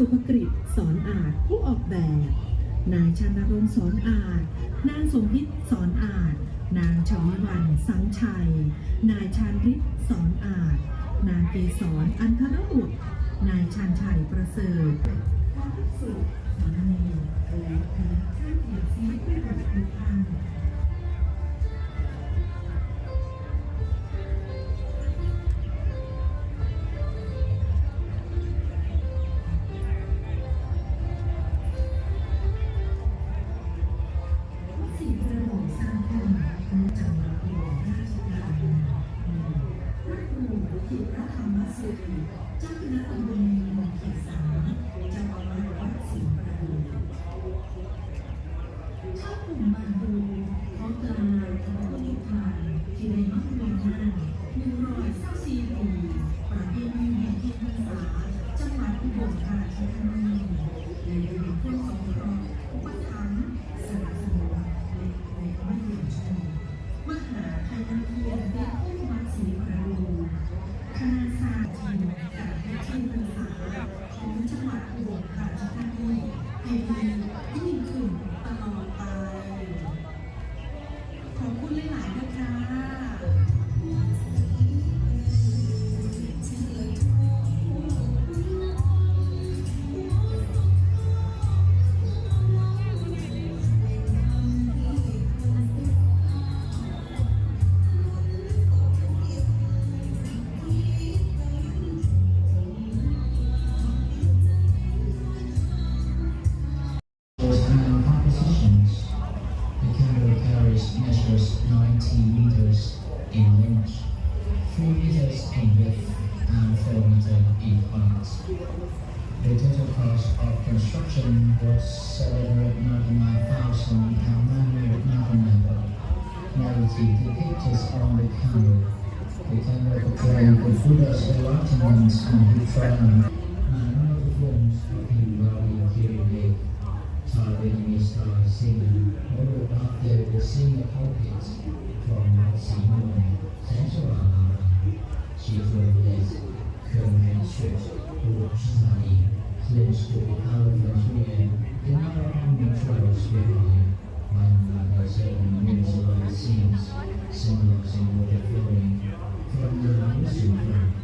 สุภกฤษสอนอาจผู้ออกแบบ นายชานรงค์สอนอาจ นางสมพิษสอนอาจ นางชวิวันสังชัย นายชาญฤทธิ์สอนอาจ นางเกษรอันธรบุตรนายชาญชัยประเสริฐพร้อมทั้งสุสามเณรและคณะช่างเขียนซีเพื่อบุตรทุกท่าง 19 meters in length, 3 meters in width, and 4 meters in height. The total cost of construction was 799,999 baht. Narrative depicted on the camera. The camera portrayed the Buddha's enlightenment and the triumph. ว่างอาราม She floated Kermit Church อุบลราชธานี claims to be out of Nigeria the Narayan trails behind one by seven musical scenes symbolizing water flowing from the Musu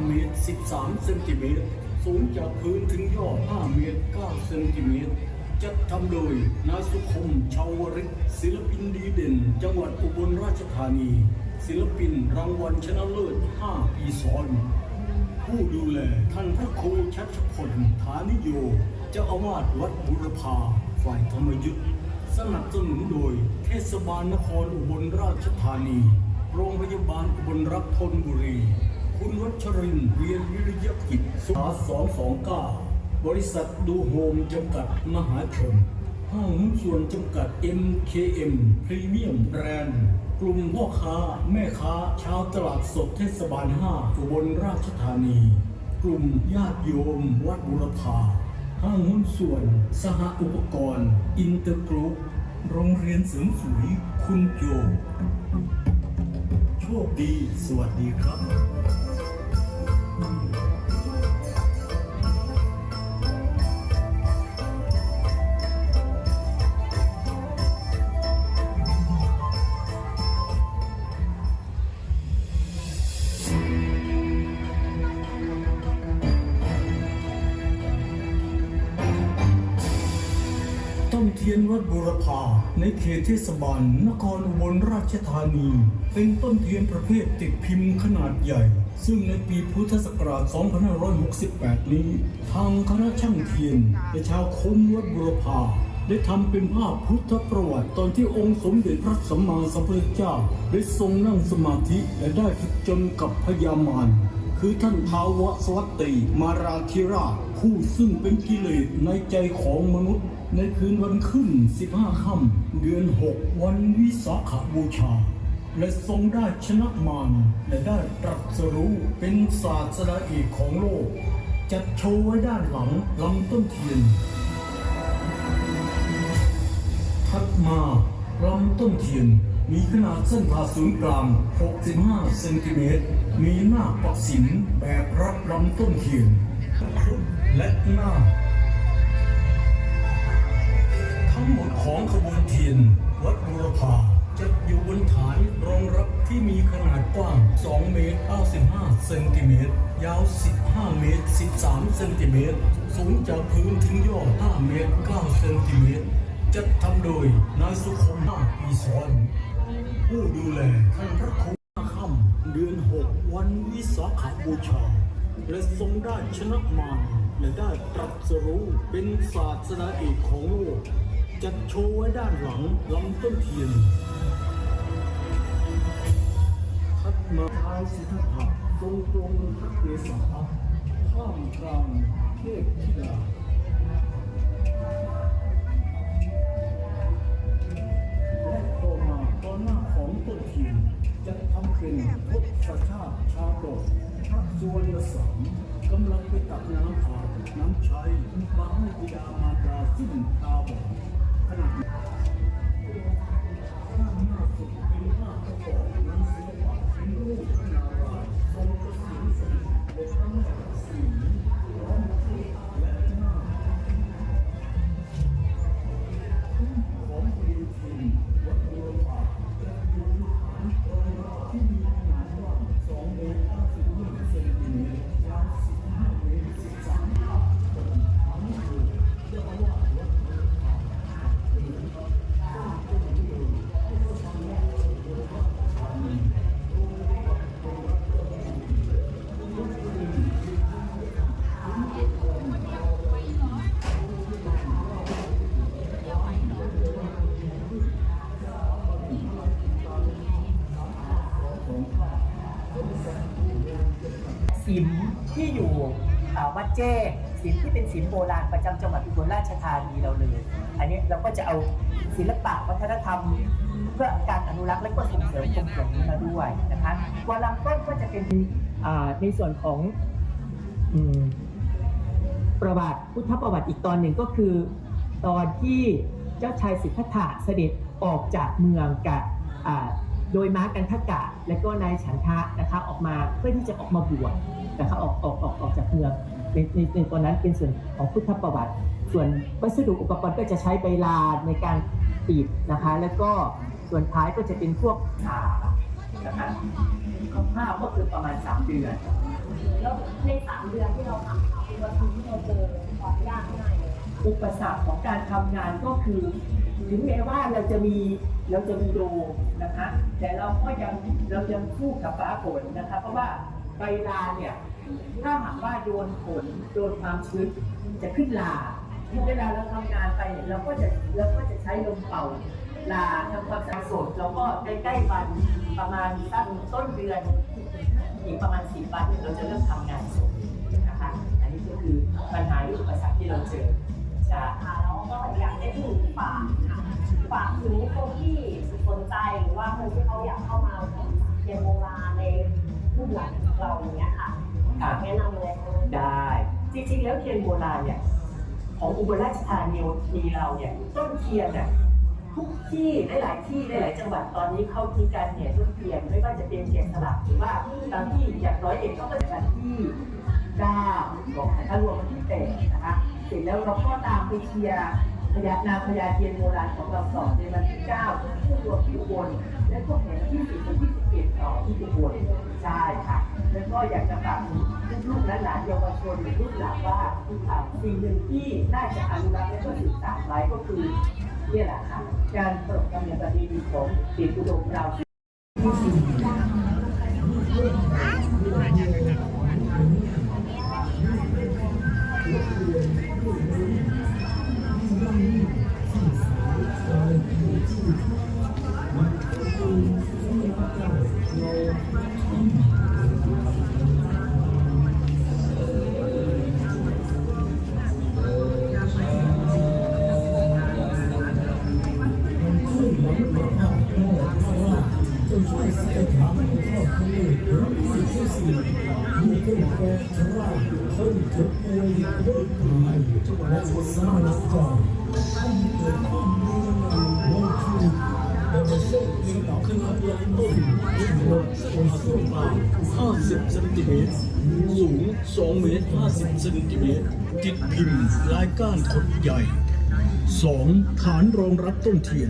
15เมตร 13 เซนติเมตร สูงจากพื้นถึงยอด 5 เมตร 9 เซนติเมตร จัดทำโดยนายสุคมชาวริศศิลปินดีเด่น จังหวัดอุบลราชธานี ศิลปินรางวัลชนะเลิศ 5 ปีซ้อน ผู้ดูแลท่านพระครูชัชพลฐานิโย เจ้าอาวาสวัดบุรพา ฝ่ายธรรมยุทธ์สนับสนุนโดย เทศบาลนครอุบลราชธานี โรงพยาบาลอุบลรัตนบุรี คุณวัชรินทร์เวียนวิริยกิจสุขา229บริษัทดูโฮมจำกัดมหาชน ห้างหุ้นส่วนจำกัด MKM พรีเมียมแบรนด์ กลุ่มพ่อค้า แม่ค้า ชาวตลาดสดเทศบาล5อุบลราชธานี กลุ่มญาติโยม วัดบุรพาห้างหุ้นส่วน สหอุปกรณ์ อินเตอร์กรุ๊ปโรงเรียนเสริมสวยคุณโยโชคดี สวัสดีครับ เทียนวัดบุรพาในเขตเทศบาลนครอุบลราชธานี เป็นต้นเทียนประเภทติดพิมพ์ขนาดใหญ่ ซึ่งในปีพุทธศักราช 2568 นี้ ทางคณะช่างเทียนและชาวคนวัดบุรพาได้ทำเป็นภาพพุทธประวัติตอนที่องค์สมเด็จพระสัมมาสัมพุทธเจ้า ได้ทรงนั่งสมาธิและได้ผจญกับพญามาร คือท่านท้าวสวัตตีมาราธิราชผู้ซึ่งเป็นกิเลสในใจของมนุษย์ ในคืนวันขึ้น 15 ค่ำเดือน 6 วันวิสาขบูชา และทรงได้ชนะมารและได้ตรัสรู้เป็นศาสดาเอกของโลก จัดโชว์ไว้ด้านหลังลำต้นเทียนถัดมาลำต้นเทียนมีขนาดเส้นผ่าศูนย์กลาง 65 เซนติเมตร มีหน้าปักสินแบบรับลำต้นเทียนครุฑและหน้า ทั้งหมดของขบวนเทียน วัดบุรพาจะอยู่บนฐานรองรับที่มีขนาดกว้าง 2 เมตร 95 เซนติเมตร ยาว 15 เมตร 13 เซนติเมตร สูงจากพื้นถึงยอด 5 เมตร 9 เซนติเมตร จัดทำโดยนายสุคมนาปีสอนผู้ดูแลท่านพระครู ค่ำเดือน6วันวิสาขบูชา และทรงได้ชนะมารและได้ตรัสรู้เป็นศาสดาเอกของโลก จัดโชว์ไว้ด้านหลังลำต้นเทียนทัดมาท้ายสิทธัตถะทรงตรงพระเกศาข้ามกลางเทพธิดาและต่อมาตอนหน้าของต้นเทียน จะทำเป็นทศชาติชาดกพระส่วรรณสองกำลังไปตักน้ำอาบน้ำชัยมาให้บิดามารดาซึ่งตาบอดขณะนี้ข้างหน้าสุดเป็นหน้าตะกอบ วัดแจ้งสิมที่เป็นสิมโบราณประจำจังหวัดอุบลราชธานีเราเลย อันนี้เราก็จะเอาศิลปะวัฒนธรรม เพื่อการอนุรักษ์และก็ส่งเสริมตรงส่วนนี้มาด้วยนะคะวาลำต้นก็จะเป็นในส่วนของอประวัติพุทธประวัติอีกตอนหนึ่งก็คือ ตอนที่เจ้าชายสิทธัตถะเสด็จออกจากเมืองกับโดยม้ากันทกะ และก็นายฉันทะนะคะออกมาเพื่อที่จะออกมาบวชนะคะออกออกออกออกจากเมือง ในในในตอนนั้นเป็นส่วนของพุทธประวัติ ส่วนวัสดุอุปกรณ์ก็จะใช้ใบลานในการปิดนะคะ แล้วก็ส่วนท้ายก็จะเป็นพวกขานะคะคร่าวๆก็คือประมาณ 3 เดือน แล้วในสามเดือนที่เราทำค่ะอุปสรรคที่เราเจอความยากง่ายเลยอุปสรรคของการทำงานก็คือถึงแม้ว่าเราจะมีเราจะมีโดมนะคะ แต่เราก็ยังเรายังสู้กับฟ้าฝนนะคะ เพราะว่าใบลาเนี่ย ถ้าหากว่าโดนฝนโดนความชื้นจะขึ้นลาเวลาเราทำงานไปเนี่ยเราก็จะเราก็จะใช้ลมเป่าลาทำความสะอาดสดเราก็ใกล้ๆวันประมาณตั้งต้นเดือนอีกประมาณสิบวันเราจะเริ่มทำงานศพนะคะอันนี้ก็คือปัญหาหรืออุปสรรคที่เราเจอจะแล้วก็อยากให้ถึงฝากค่ะฝากถึงคนที่สนใจหรือว่าคนที่เขาอยากเข้ามาเรียนโบราณในรุ่นหลังเราอย่างเงี้ยค่ะ ฝากแนะนำเลยค่ะได้ จริงๆ แล้วเทียนโบราณเนี่ย ของอุบลราชธานีมีเราเนี่ยต้นเทียนเนี่ยทุกที่หลายๆที่หลายๆจังหวัดตอนนี้เขามีการแห่ต้นเทียนไม่ว่าจะเป็นแกะสลักหรือว่าตามที่อย่างร้อยเอ็ดก็เป็นวันที่เก้าบอกถ้ารวมวันที่แปดนะคะเสร็จแล้วเราก็ตามไปเชียร์พญานาคพญาเทียนโบราณของเราต่อในวันที่เก้าที่รวมที่อุบลและก็แห่ที่สิบวันที่สิบเอ็ดต่อที่อุบลใช่ค่ะ แล้วก็อยากจะฝากถึง ลูกหลานเยาวชนรือลูกหลานว่าสิ่งหนึ่งที่น่าจะอนุรักษ์และก็ศึกษาไว้ก็คือนี่แหละค่ะการปรับกำเนิดประเพณีของเด็กอุดมเรา 50เซนติเมตรสูง2เมตร50เซนติเมตรติดพิมพ์ลายก้านขดใหญ่ 2. ฐานรองรับต้นเทียน